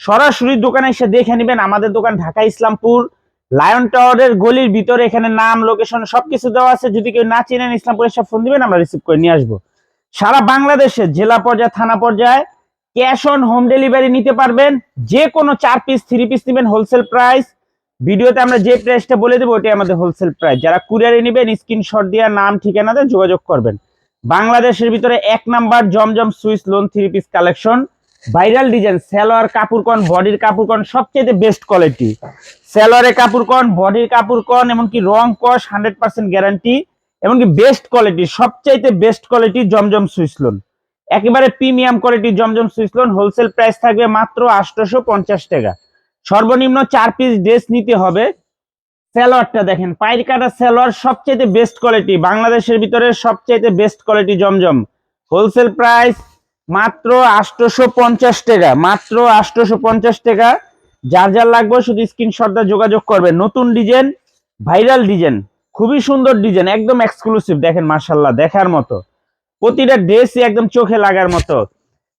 সরাসরি দোকানে এসে দেখে নেবেন আমাদের দোকান ঢাকা ইসলামপুর। লায়ন টাওয়ারের গলির ভিতরে এখানে নাম লোকেশন সবকিছু দেওয়া আছে। যদি কেউ না চিনেন ইসলামপুরে সব ফোন দিবেন, আমরা রিসিভ করে নিয়ে আসব। সারা বাংলাদেশে, জেলা পর্যায়ে, থানা পর্যায়ে ক্যাশ অন হোম ডেলিভারি নিতে পারবেন। যে কোনো চার পিস থ্রি পিস নেবেন হোলসেল প্রাইস ভিডিওতে আমরা যে প্রাইসটা বলে দেবো, ওটাই আমাদের হোলসেল প্রাইস যারা কুরিয়ারে নেবেন স্ক্রিনশট দিয়ে নাম ঠিকানাতে যোগাযোগ করবেন। বাংলাদেশের ভিতরে এক number Zamzam Swiss lawn three piece collection viral design salwar কাপড় কন বডির কাপড় কন সবচেয়ে বেস্ট কোয়ালিটি সালোয়ারের কাপড় কন বডির কাপড় কন, এমনকি রং কস হান্ড্রেড পার্সেন্ট গ্যারান্টি এমনকি বেস্ট কোয়ালিটি সবচাইতে best quality Zamzam Swiss lawn একেবারে premium quality Zamzam Swiss lawn wholesale price থাকবে মাত্র আটশোশো পঞ্চাশ টাকা। সর্বনিম্ন চার পিস ড্রেস নিতে হবে। সেলোয়ারটা দেখেন পাইর কাটা সালোয়ার সবচেয়ে বেস্ট কোয়ালিটি বাংলাদেশের ভিতরে সবচেয়ে best quality Zamzam. Wholesale price মাত্র আটশোশো পঞ্চাশ টাকা, মাত্র আটশোশো পঞ্চাশ টাকা। যার যার লাগবে শুধু স্ক্রিনশটটা যোগাযোগ করবেন। নতুন ডিজাইন ভাইরাল ডিজাইন খুবই সুন্দর ডিজাইন একদম এক্সক্লুসিভ দেখেন মার্শাল্লাহ দেখার মতো। প্রতিটা ড্রেসই একদম চোখে লাগার মতো।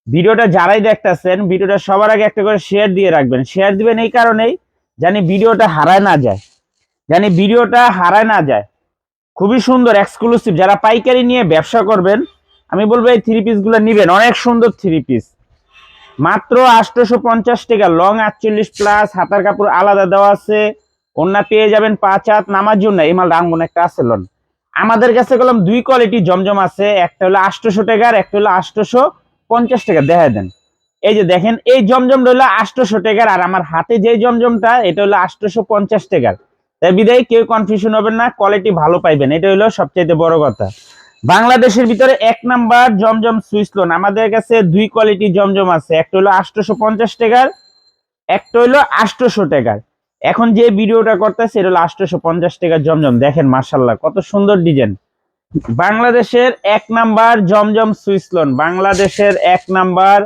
ভিডিওটা যারাই দেখতেছেন, ভিডিওটা সবার আগে একটা করে শেয়ার দিয়ে রাখবেন। শেয়ার দিবেন এই কারণেই জানি ভিডিওটা হারায় না যায়। জানি ভিডিওটা হারায় না যায়। খুবই সুন্দর এক্সক্লুসিভ যারা পাইকারি নিয়ে ব্যবসা করবেন আমি বলব এই থ্রি পিসগুলো নিবেন, অনেক সুন্দর থ্রি পিস মাত্র আটশোশো পঞ্চাশ টাকা লং আটচল্লিশ প্লাস হাতার কাপড় আলাদা দেওয়া আছে। অন্য পেয়ে যাবেন পাঁচ হাত, নামার জন্য এই মাল রাঙ্গন একটা আছে, লন। আমাদের কাছে গেলাম দুই কোয়ালিটি জমজম আছে, একটা হলো আটশোশো টাকার, একটা হলো আটশোশো পঞ্চাশ টাকা দেখা দেন। এই যে দেখেন, এই জমজম হলো আটশোশো টাকার, আর আমার হাতে যে জমজমটা, এটা হলো আটশোশো পঞ্চাশ টাকার। তাই বিদায়, কেউ কনফিউশন হবেন না কোয়ালিটি ভালো পাইবেন এটা হলো সবচাইতে বড় কথা। বাংলাদেশের ভিতরে এক নাম্বার জমজম সুইস লোন আমাদের কাছে দুই কোয়ালিটি জমজম আছে। একটা হলো আটশোশো পঞ্চাশ টাকার, একটা হলো আটশোশো টাকার। এখন যে ভিডিওটা করতেছে, এটা হলো আটশোশো পঞ্চাশ টাকার জমজম। দেখেন মার্শাল্লাহ কত সুন্দর ডিজাইন বাংলাদেশের এক নাম্বার জমজম সুইস লোন বাংলাদেশের এক নাম্বার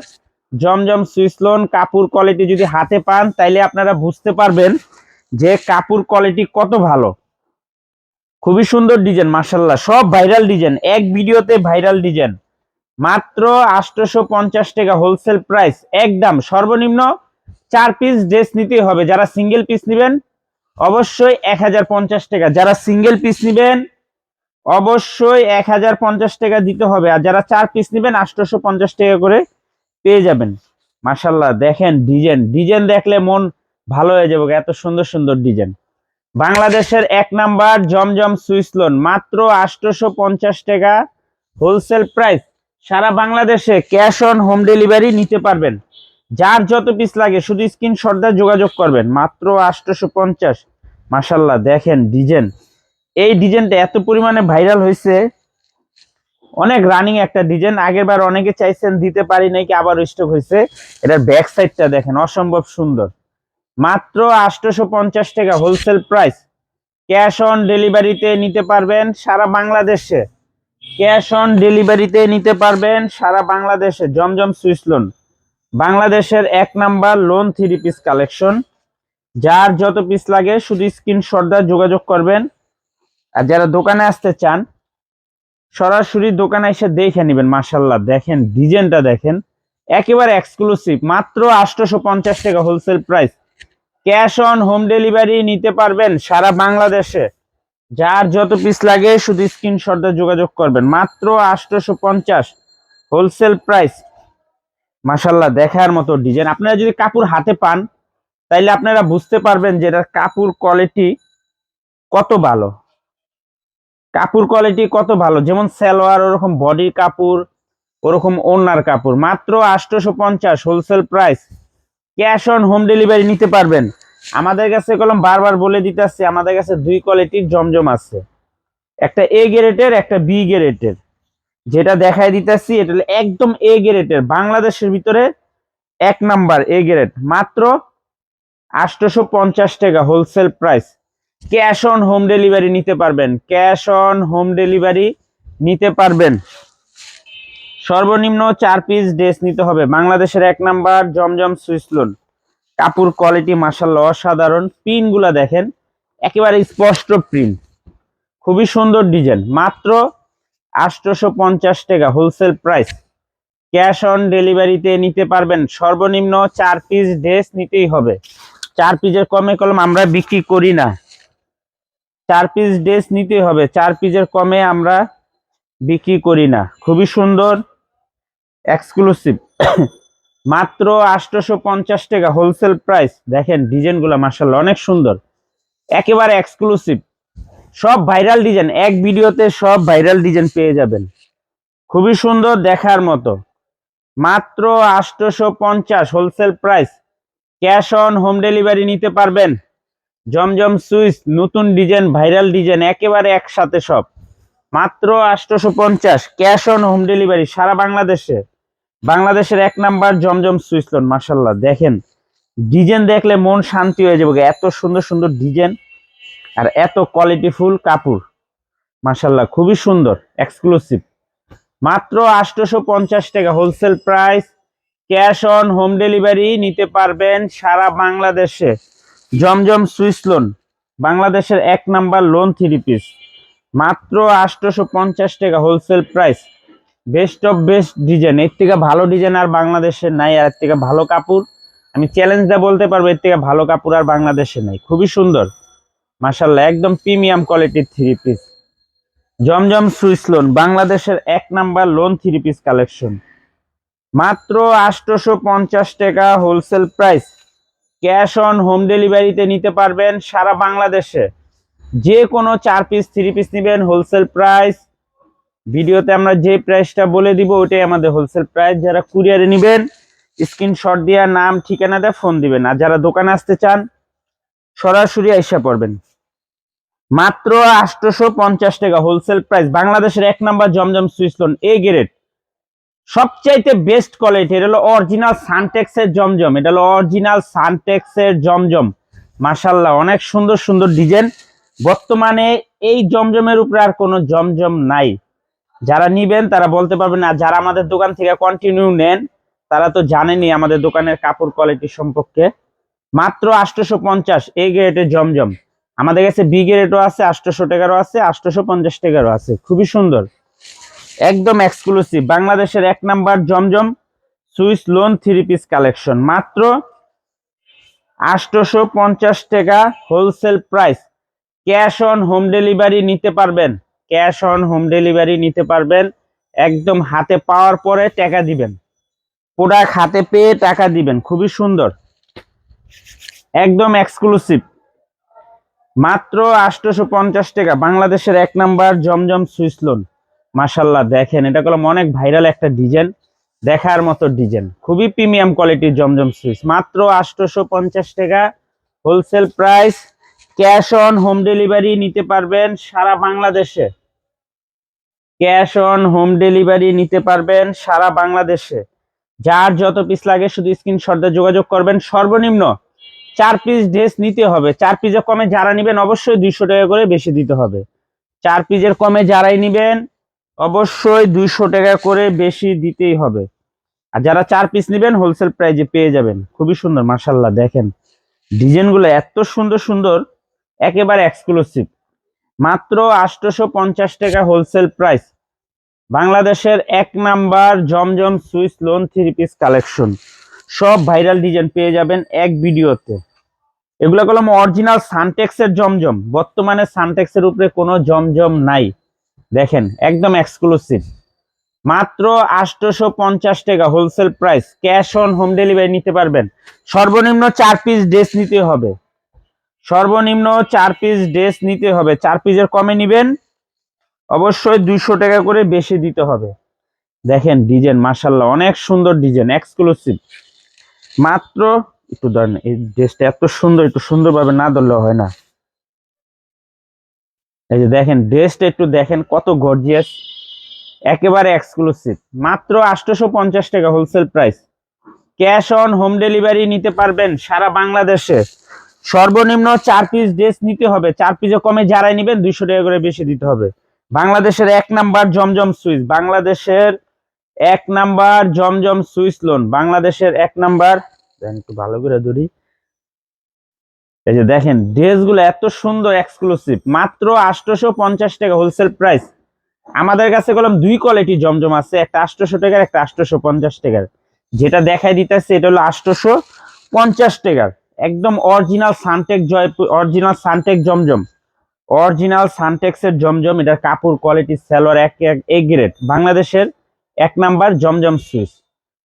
জমজম সুইস লোন কাপড় কোয়ালিটি যদি হাতে পান, তাইলে আপনারা বুঝতে পারবেন যে কাপড় কোয়ালিটি কত ভালো। খুবই সুন্দর ডিজাইন মার্শাল্লাহ সব ভাইরাল ডিজাইন, এক ভিডিওতে ভাইরাল ডিজাইন। মাত্র আটশোশো পঞ্চাশ টাকা হোলসেল প্রাইস একদম সর্বনিম্ন চার পিস ড্রেস নিতে হবে। যারা সিঙ্গেল পিস নেবেন, অবশ্যই এক হাজার পঞ্চাশ টাকা। যারা সিঙ্গেল পিস নেবেন, অবশ্যই এক হাজার পঞ্চাশ টাকা দিতে হবে। আর যারা চার পিস নেবেন আটশোশো পঞ্চাশ টাকা করে পেয়ে যাবেন। মার্শাল্লাহ দেখেন ডিজাইন। ডিজাইন দেখলে মন ভালো হয়ে যাবে। এত সুন্দর সুন্দর ডিজাইন। বাংলাদেশের এক নাম্বার জমজম সুইস লোন, মাত্র আটশোশো পঞ্চাশ টাকা হোলসেল প্রাইস। সারা বাংলাদেশে ক্যাশ অন হোম ডেলিভারি নিতে পারবেন। যার যত পিস লাগে শুধু স্ক্রিনশট দিয়ে যোগাযোগ করবেন। মাত্র আটশোশো পঞ্চাশ মাসাল্লাহ দেখেন ডিজাইন। এই ডিজাইনটা এত পরিমাণে ভাইরাল হয়েছে। অনেক রানিং একটা ডিজাইন। আগের বার অনেকে চাইছেন দিতে পারি নাকি আবার স্টক হয়েছে। এটার ব্যাক সাইডটা দেখেন, অসম্ভব সুন্দর। মাত্র আটশোশো পঞ্চাশ টাকা হোলসেল প্রাইস ক্যাশ অন ডেলিভারিতে নিতে পারবেন সারা বাংলাদেশে। ক্যাশ অন ডেলিভারিতে নিতে পারবেন সারা বাংলাদেশে। জমজম সুইস লোন বাংলাদেশের এক number lawn three piece collection যার যত পিস লাগে শুধু স্ক্রিনশট দিয়ে যোগাযোগ করবেন। আর যারা দোকানে আসতে চান, সরাসরি দোকানে এসে দেখে নেবেন মার্শাল্লাহ দেখেন ডিজাইনটা দেখেন। একেবারে এক্সক্লুসিভ মাত্র আটশোশো পঞ্চাশ টাকা wholesale price cash on home delivery নিতে পারবেন সারা বাংলাদেশে। যার যত পিস লাগে শুধু স্ক্রিনশট যোগাযোগ করবেন। মাত্র আটশোশো পঞ্চাশ হোলসেল প্রাইস মাসাল্লাহ দেখার মতো ডিজাইন আপনারা যদি কাপড় হাতে পান, তাইলে আপনারা বুঝতে পারবেন যে এটার কাপড় কোয়ালিটি কত ভালো। কাপড় কোয়ালিটি কত ভালো। যেমন সালোয়ার, ওরকম বডির কাপড়, ওরকম ওনার কাপড়। মাত্র আটশোশো পঞ্চাশ wholesale price cash on home delivery নিতে পারবেন। আমাদের কাছে কলম বারবার বলে দিতে আসছে আমাদের কাছে দুই কোয়ালিটির জমজম আছে। একটা এ গ্রেডের, একটা বি গ্রেডের। যেটা দেখায় দিতেছি, এটা হলো একদম এ গ্রেডের। বাংলাদেশের ভিতরে এক নাম্বার এ গ্রেড। মাত্র আটশোশো পঞ্চাশ টাকা wholesale price cash on home delivery নিতে পারবেন। ক্যাশ অন হোম ডেলিভারি নিতে পারবেন। সর্বনিম্ন চার পিস ড্রেস নিতে হবে। বাংলাদেশের এক নাম্বার জমজম সুইসলুন কাপড় কোয়ালিটি মাসাল্লাহ অসাধারণ। প্রিন্টগুলা দেখেন, একেবারে স্পষ্ট প্রিন্ট খুবই সুন্দর ডিজাইন মাত্র আটশোশো পঞ্চাশ টাকা হোলসেল প্রাইস ক্যাশ অন ডেলিভারিতে নিতে পারবেন। সর্বনিম্ন চার পিস ড্রেস নিতেই হবে। চার পিসের কমে কলম আমরা বিক্রি করি না। চার পিস ড্রেস নিতেই হবে। চার পিসের কমে আমরা বিক্রি করি না। খুবই সুন্দর এক্সক্লুসিভ মাত্র আটশোশো পঞ্চাশ টাকা হোলসেল প্রাইস দেখেন, ডিজাইনগুলো মার্শাল অনেক সুন্দর। একেবারে এক্সক্লুসিভ সব ভাইরাল ডিজাইন এক ভিডিওতে সব ভাইরাল ডিজাইন পেয়ে যাবেন। খুবই সুন্দর দেখার মতো। মাত্র আটশোশো পঞ্চাশ wholesale price cash on home delivery নিতে পারবেন। জমজম সুইচ, নতুন ডিজাইন ভাইরাল ডিজাইন একেবারে একসাথে সব। মাত্র আটশোশো পঞ্চাশ ক্যাশ অন হোম ডেলিভারি সারা বাংলাদেশে। বাংলাদেশের এক নাম্বার জমজম সুইচ লোন মার্শাল্লাহ দেখেন, ডিজাইন দেখলে মন শান্তি হয়ে যাবে। এত সুন্দর সুন্দর ডিজাইন আর এত কোয়ালিটিফুল কাপড়। মার্শাল্লাহ খুবই সুন্দর এক্সক্লুসিভ মাত্র আটশোশো পঞ্চাশ টাকা wholesale price cash on home delivery নিতে পারবেন সারা বাংলাদেশে। জমজম সুইস লোন বাংলাদেশের এক নাম্বার লোন থ্রি পিস মাত্র আটশোশো পঞ্চাশ টাকা wholesale price best of best design এর থেকে ভালো ডিজাইন আর বাংলাদেশে নাই, আর এর থেকে ভালো কাপড়। আমি চ্যালেঞ্জ বলতে পারব, এর থেকে ভালো কাপড় আর বাংলাদেশে নাই। খুবই সুন্দর। মাসাল্লাহ একদম প্রিমিয়াম কোয়ালিটির three piece Zamzam Swiss lawn বাংলাদেশের এক number lawn three piece collection মাত্র আটশোশো পঞ্চাশ টাকা wholesale price cash on home ডেলিভারিতে নিতে পারবেন সারা বাংলাদেশে। যে কোনো চার পিস থ্রি পিস নেবেন হোলসেল প্রাইস ভিডিওতে আমরা যে প্রাইসটা বলে দিব ওটাই আমাদের হোলসেল প্রাইস যারা কুরিয়ারে নেবেন স্ক্রিনশট দিয়ে, নাম, ঠিকানা দিয়ে ফোন দিবেন। আর যারা দোকানে আসতে চান, সরাসরি আইসা পড়বেন। মাত্র আটশোশো পঞ্চাশ টাকা হোলসেল প্রাইস বাংলাদেশের এক number Zamzam Swiss lawn A grade সবচাইতে বেস্ট কোয়ালিটি এটা হলো অরিজিনাল সানটেক্সের জমজম। এটা হলো অরিজিনাল সানটেক্সের জমজম। মাসাল্লাহ অনেক সুন্দর সুন্দর ডিজাইন বর্তমানে এই জমজমের উপরে আর কোনো জমজম নাই। যারা নিবেন, তারা বলতে পারবেন আর যারা আমাদের দোকান থেকে কন্টিনিউ নেন, তারা তো জানেনি আমাদের দোকানের কাপড় কোয়ালিটি সম্পর্কে। মাত্র আটশোশো পঞ্চাশ এই গ্রেডের জমজম। আমাদের কাছে বি গ্রেডও আছে, আটশোশো টাকারও আছে আটশোশো পঞ্চাশ টাকারও আছে। খুবই সুন্দর। একদম এক্সক্লুসিভ বাংলাদেশের এক number Zamzam Swiss lawn three piece collection মাত্র আটশোশো পঞ্চাশ টাকা wholesale price cash on home delivery নিতে পারবেন। ক্যাশ অন হোম ডেলিভারি নিতে পারবেন। একদম হাতে পাওয়ার পরে টাকা দিবেন। প্রোডাক্ট হাতে পেয়ে টাকা দিবেন। খুবই সুন্দর। একদম এক্সক্লুসিভ। মাত্র আটশোশো পঞ্চাশ টাকা। বাংলাদেশের এক নাম্বার জমজম সুইস লোন। মাসাল্লাহ দেখেন, এটা কলম অনেক ভাইরাল একটা ডিজাইন। দেখার মতো ডিজাইন। খুবই প্রিমিয়াম কোয়ালিটির জমজম সুইচ মাত্র আটশোশো পঞ্চাশ টাকা। Wholesale price. Cash on home delivery নিতে পারবেন সারা বাংলাদেশে। ক্যাশ অন হোম ডেলিভারি নিতে পারবেন সারা বাংলাদেশে। যার যত পিস লাগে শুধু স্ক্রিনশট যোগাযোগ করবেন। সর্বনিম্ন চার পিস ড্রেস নিতে হবে। চার পিসের কমে যারা নেবেন অবশ্যই দুইশো টাকা করে বেশি দিতে হবে। চার পিসের কমে যারাই নেবেন অবশ্যই দুইশো টাকা করে বেশি দিতেই হবে। আর যারা চার পিস নেবেন হোলসেল প্রাইজে পেয়ে যাবেন। খুবই সুন্দর মার্শাল্লাহ দেখেন। ডিজাইনগুলো এত সুন্দর সুন্দর, একেবারে এক্সক্লুসিভ মাত্র আটশোশো পঞ্চাশ টাকা হোলসেল প্রাইস বাংলাদেশের এক number Zamzam Swiss lawn three piece collection সব ভাইরাল ডিজাইন পেয়ে যাবেন এক ভিডিওতে। এগুলো কলম অরিজিনাল সানটেক্সের জমজম। বর্তমানে সানটেক্সের উপরে কোনো জমজম নাই। দেখেন, একদম এক্সক্লুসিভ মাত্র আটশোশো পঞ্চাশ টাকা wholesale price cash on home delivery নিতে পারবেন। সর্বনিম্ন চার পিস ড্রেস নিতে হবে। সর্বনিম্ন চার পিস ড্রেস নিতে হবে। চার পিসের কমে নিবেন। অবশ্যই দুইশো টাকা করে বেশি দিতে হবে। দেখেন ডিজাইন মার্শাল্লাহ অনেক সুন্দর ডিজাইন এক্সক্লুসিভ মাত্র একটু ধরেন, এই ড্রেসটা এত সুন্দর, একটু সুন্দরভাবে না ধরলেও হয় না। এই যে দেখেন ড্রেসটা একটু দেখেন কত গর্জিয়াস একেবারে এক্সক্লুসিভ মাত্র আটশোশো পঞ্চাশ টাকা wholesale price cash on home delivery নিতে পারবেন সারা বাংলাদেশে। সর্বনিম্ন চার পিস ড্রেস নিতে হবে। চার পিসে কমে যারাই নেবেন, দুইশো টাকা করে বেশি দিতে হবে। বাংলাদেশের এক নাম্বার জমজম সুইচ, বাংলাদেশের এক নাম্বার জমজম সুইচ লোন বাংলাদেশের এক নাম্বার একটু ভালো করে ধরি। এই যে দেখেন ড্রেসগুলো এত সুন্দর এক্সক্লুসিভ মাত্র আটশোশো পঞ্চাশ টাকা হোলসেল প্রাইস আমাদের কাছে কলম দুই কোয়ালিটি জমজম আছে, একটা আটশোশো টাকার, একটা আটশোশো পঞ্চাশ টাকার। যেটা দেখাই দিতেছে, এটা হলো আটশোশো পঞ্চাশ টাকার। একদম অরিজিনাল সানটেক জয়পুর অরিজিনাল সানটেক জমজম। অরিজিনাল সানটেক্সের জমজম, এটার কাপড় কোয়ালিটি সেলর এক এক, এ গ্রেড বাংলাদেশের এক নাম্বার জমজম সুইচ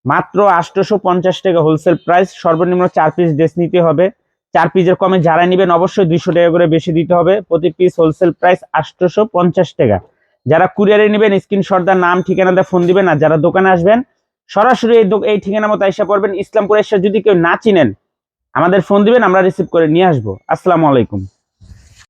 মাত্র আটশোশো পঞ্চাশ টাকা হোলসেল প্রাইস সর্বনিম্ন চার পিস ড্রেস নিতে হবে। চার পিসের কমে যারা নেবেন অবশ্যই দুইশো টাকা করে বেশি দিতে হবে। প্রতি পিস হোলসেল প্রাইস আটশোশো পঞ্চাশ টাকা। যারা কুরিয়ারে নেবেন স্ক্রিনশট দেওয়ার নাম ঠিকানাতে ফোন দিবেন, আর যারা দোকানে আসবেন, সরাসরি এই এই ঠিকানা মতো আইসা পড়বেন। ইসলামপুর এসে যদি কেউ না চিনেন আমাদের ফোন দিবেন আমরা রিসিভ করে নিয়ে আসব। আসসালামু আলাইকুম।